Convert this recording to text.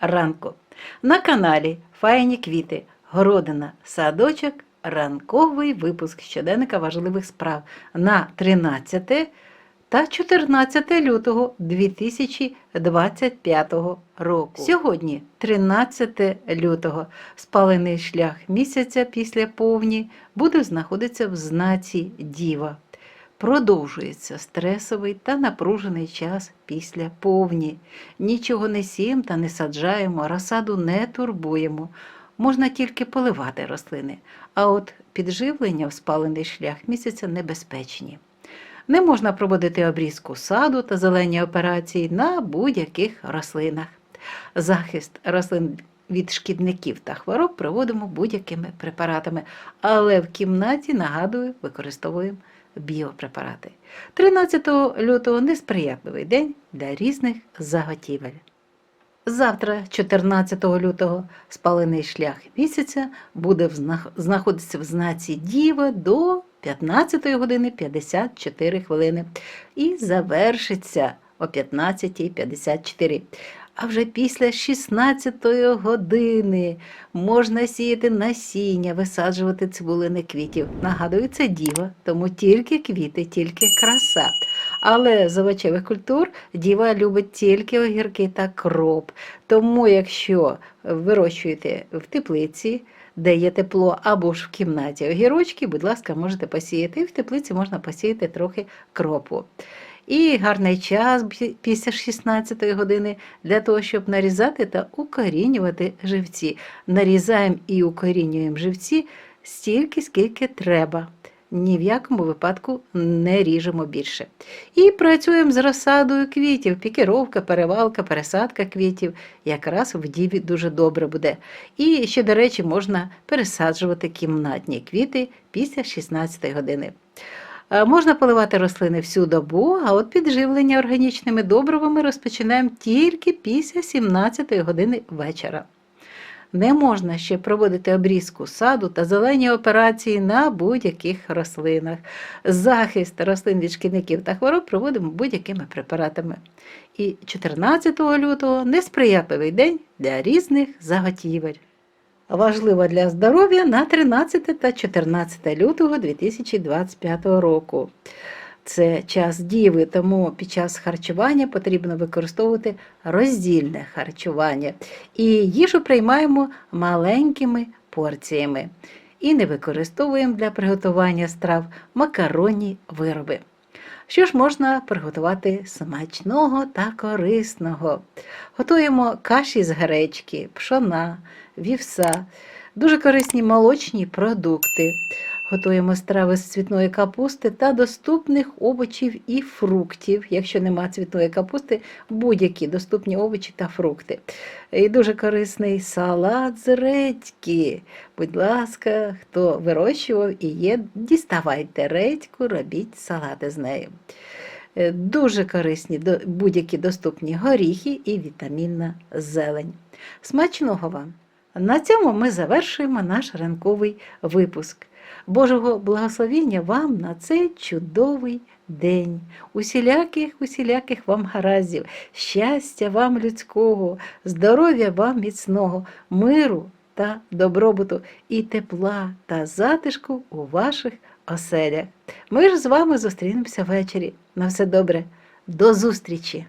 ранку. На каналі Файні квіти, городина, садочок, ранковий випуск щоденника важливих справ на 13 та 14 лютого 2025 року. Сьогодні, 13 лютого, спалений шлях місяця після повні буде знаходитися в знаці Діва. Продовжується стресовий та напружений час після повні. Нічого не сіємо та не саджаємо, розсаду не турбуємо. Можна тільки поливати рослини, а от підживлення в спалений шлях місяця небезпечні. Не можна проводити обрізку саду та зелені операції на будь-яких рослинах. Захист рослин від шкідників та хвороб проводимо будь-якими препаратами, але в кімнаті, нагадую, використовуємо біопрепарати. 13 лютого несприятливий день для різних заготівель. Завтра, 14 лютого, спалений шлях місяця буде знаходитися в знаці Діва до 15 години 54 хвилини і завершиться о 15.54. А вже після 16 години можна сіяти насіння, висаджувати цибулини квітів. Нагадую, це діва, тому тільки квіти, тільки краса. Але з овочевих культур діва любить тільки огірки та кроп. Тому, якщо вирощуєте в теплиці, де є тепло, або ж в кімнаті огірочки, будь ласка, можете посіяти. І в теплиці можна посіяти трохи кропу. І гарний час після 16 години для того, щоб нарізати та укорінювати живці. Нарізаємо і укорінюємо живці стільки, скільки треба. Ні в якому випадку не ріжемо більше. І працюємо з розсадою квітів, пікіровка, перевалка, пересадка квітів. Якраз в діві дуже добре буде. І ще, до речі, можна пересаджувати кімнатні квіти після 16 години. Е, Можна поливати рослини всю добу, а от підживлення органічними добривами розпочинаємо тільки після 17 години вечора. Не можна ще проводити обрізку саду та зелені операції на будь-яких рослинах. Захист рослин від шкідників та хвороб проводимо будь-якими препаратами. І 14 лютого несприятливий день для різних заготівель. Важливо для здоров'я на 13 та 14 лютого 2025 року. Це час діви, тому під час харчування потрібно використовувати роздільне харчування. І їжу приймаємо маленькими порціями. І не використовуємо для приготування страв макаронні вироби. Що ж можна приготувати смачного та корисного? Готуємо каші з гречки, пшона, вівса, дуже корисні молочні продукти. Готуємо страви з цвітної капусти та доступних овочів і фруктів. Якщо нема цвітної капусти, будь-які доступні овочі та фрукти. І дуже корисний салат з редьки. Будь ласка, хто вирощував і є, діставайте редьку, робіть салати з нею. Е, Дуже корисні будь-які доступні горіхи і вітамінна зелень. Смачного вам! На цьому ми завершуємо наш ранковий випуск. Божого благословіння вам на цей чудовий день. Усіляких, усіляких вам гараздів, щастя вам людського, здоров'я вам міцного, миру та добробуту і тепла та затишку у ваших оселях. Ми ж з вами зустрінемося ввечері. На все добре. До зустрічі!